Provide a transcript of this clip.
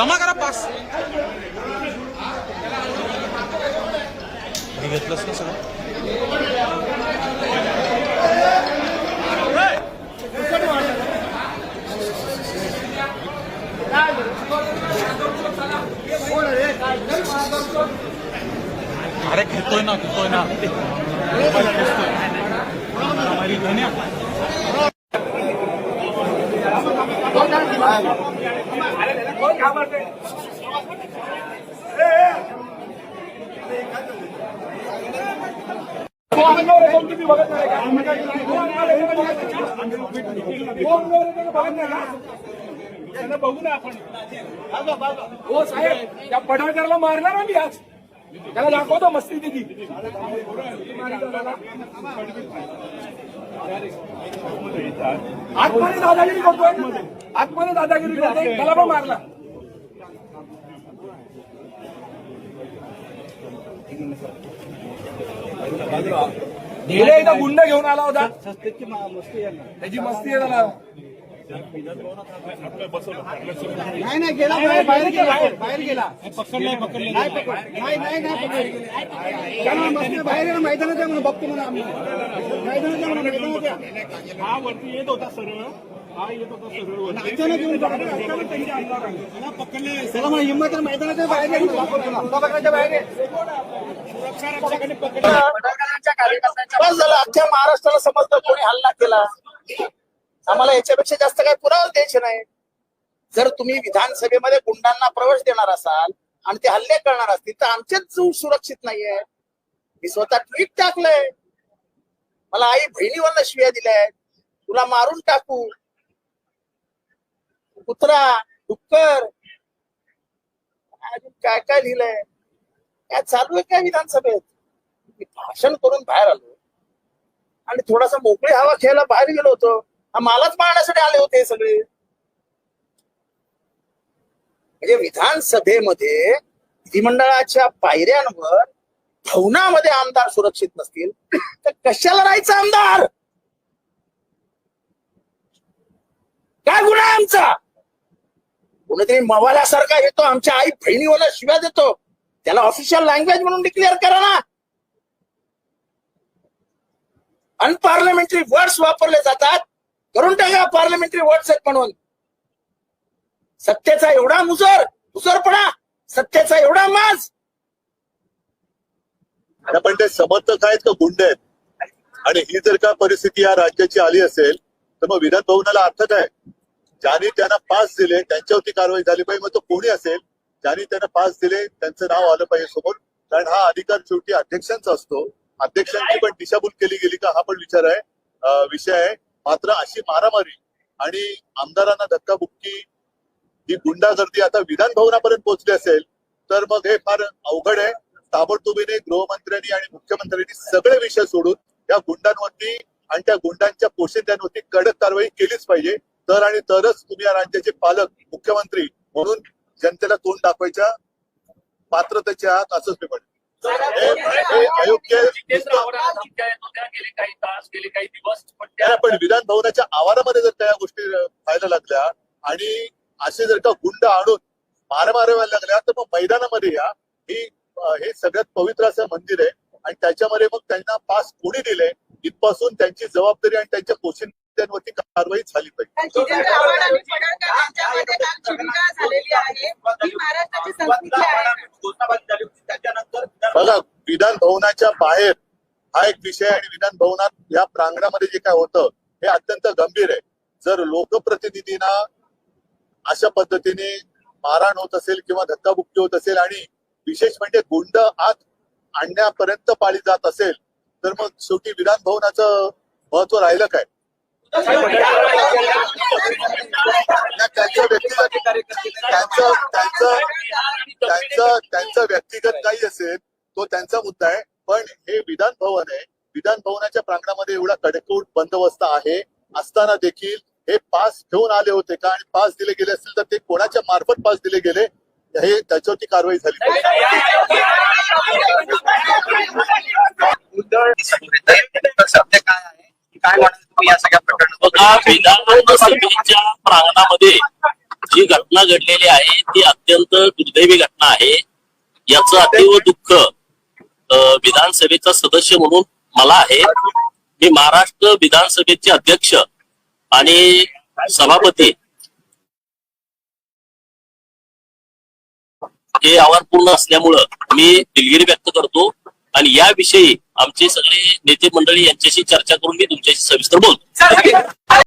जमा करा पास. घेतलंच ना अरे घेतोय ना घेतोय ना. घेतोय बघू ना आपण हो साहेब त्या पठाणकरला मारणार आम्ही आज. त्याला दाखवतो मस्ती तिची आतमध्ये दादागिरी करतोय आतमध्ये दादागिरी करतोय त्याला पण मारला गेले एकदा गुंड घेऊन आला होता त्याची मस्ती आहे त्याला नाही नाही गेला बाहेर बाहेर गेला बाहेर बाहेर गेला नाही पकड नाही नाही नाही पकड त्यामुळे मस्त बाहेर गेला मैदानात आहे म्हणून बघतो म्हणून आम्ही मैदानात आहे म्हणून मैदानात आहे. हा वरती येत होता सरळ हा येत होता सरळ वरती अचानक येऊन पकडलं. अचानक त्यांच्या अंगावर आलं. त्याला म्हणा हिंमत आहे, मैदानात आहे, बाहेर गेला. दाखवतो तुला. पकडायच्या बाहेर आहे. बस झालं अख्ख्या महाराष्ट्राला समजतं कोणी हल्ला केला आम्हाला याच्यापेक्षा जास्त काय पुरावा द्यायचे नाही. जर तुम्ही विधानसभेमध्ये गुंडांना प्रवेश देणार असाल आणि ते हल्ले करणार असतील तर आमचेच जीव सुरक्षित नाहीये. मी स्वतः ट्विट टाकलंय. मला आई बहिणीवरनं शिव्या दिल्या तुला मारून टाकू. कुत्रा डुक्कर. अजून काय काय लिहिलंय? काय चालू आहे काय विधानसभेत? मी भाषण करून बाहेर आलो. आणि थोडासा मोकळी हवा घ्यायला बाहेर गेलो होतो. मालाच मारण्यासाठी आले होते सगळे. म्हणजे विधानसभेमध्ये विधिमंडळाच्या पायऱ्यांवर भवनामध्ये आमदार सुरक्षित नसतील तर कशाला राहायचं आमदार? काय गुन्हा आहे आमचा? कोणीतरी मवाल्यासारखा येतो आमच्या आई बहिणीवर शिव्या देतो. त्याला ऑफिशियल लँग्वेज म्हणून डिक्लेअर करा ना. अनपार्लमेंटरी वर्ड्स वापरले जातात. करून टाका पार्लमेंटरी वर्ड्स आहेत म्हणून. सत्तेचा एवढा मुजर मुसरपणा सत्तेचा एवढा माज. पण ते समर्थक आहेत का गुंड आहेत? आणि ही जर का परिस्थिती या राज्याची आली असेल तर मग विधान भवनाला अर्थ काय? ज्यांनी त्यांना पास दिले त्यांच्यावरती कारवाई झाली पाहिजे. मग तो कोणी असेल? ज्यांनी त्यांना पास दिले त्यांचं नाव आलं पाहिजे समोर. कारण हा अधिकार शेवटी अध्यक्षांचा असतो. अध्यक्षांची पण दिशाभूल केली गेली का हा पण विचार आहे. विषय आहे. मात्र अशी मारामारी आणि आमदारांना धक्काबुक्की ही गुंडागर्दी आता विधान भवनापर्यंत पोहोचली असेल तर मग हे फार अवघड आहे. ताबडतोबीने गृहमंत्र्यांनी आणि मुख्यमंत्र्यांनी सगळे विषय सोडून या गुंडांवरती आणि त्या गुंडांच्या पोषित्यांवरती कडक कारवाई केलीच पाहिजे. तर आणि तरच तुम्ही या राज्याचे पालक मुख्यमंत्री म्हणून जनतेला तोंड दाखवायच्या पात्रतेचे आहात असंच मी म्हणतो हे- हे अयोग्य आहे. नुसतं- गेले काही तास गेले काही दिवस पण त्या नाही, पण विधान भवनाच्या आवारामध्ये जर त्या गोष्टी व्हायला लागल्या आणि असे जर का गुंड आणून मारामारी व्हायला लागल्या तर मग मैदानामध्ये या. ही अ, हे सगळ्यात पवित्र असं मंदिर आहे. आणि त्याच्यामध्ये मग त्यांना पास कोणी दिले इथपासून त्यांची जबाबदारी आणि त्यांच्या पोषित्यांवरती कारवाई झाली पाहिजे. जितेंद्र आव्हाड आणि पडळकर यांच्यामध्ये काल चिंता झालेली आहे. ही महाराष्ट्राची संस्कृती आहे. घोषणाबाजी झाली होती त्याच्यानंतर बघा विधान भवनाच्या बाहेर हा एक विषय आणि विधान भवनात या प्रांगणामध्ये जे काय होतं हे अत्यंत गंभीर आहे. जर लोकप्रतिनिधींना अशा पद्धतीने मारहाण होत असेल किंवा धक्काबुक्की होत असेल आणि विशेष म्हणजे गुंड आत आणण्यापर्यंत पाळी जात असेल तर मग शेवटी विधान भवनाचं महत्त्व राहिलं काय? त्यांचं व्यक्तिगत त्यांचं त्यांचं त्यांचं त्यांचं व्यक्तिगत काही असेल तो त्यांचा मुद्दा आहे. पण हे विधान भवन आहे. विधान भवनाच्या प्रांगणामध्ये एवढा कडकूट बंदोबस्त आहे. असताना देखील हे पास घेऊन आले होते का? आणि पास दिले गेले असतील तर ते कोणाच्या मार्फत पास दिले गेले? हे त्याच्यावरती कारवाई झाली. काय या सगळ्या प्रकरणात प्रांगणामध्ये जी घटना घडलेली आहे ती अत्यंत दुर्दैवी घटना आहे. याचं अतीव दुःख विधानसभेचा सदस्य म्हणून मला आहे. मी महाराष्ट्र विधानसभेचे अध्यक्ष आणि सभापती. हे आव्हान पूर्ण असल्यामुळं मी दिलगिरी व्यक्त करतो आणि याविषयी आमचे सगळे नेते मंडळी यांच्याशी चर्चा करून मी तुमच्याशी सविस्तर बोलतो.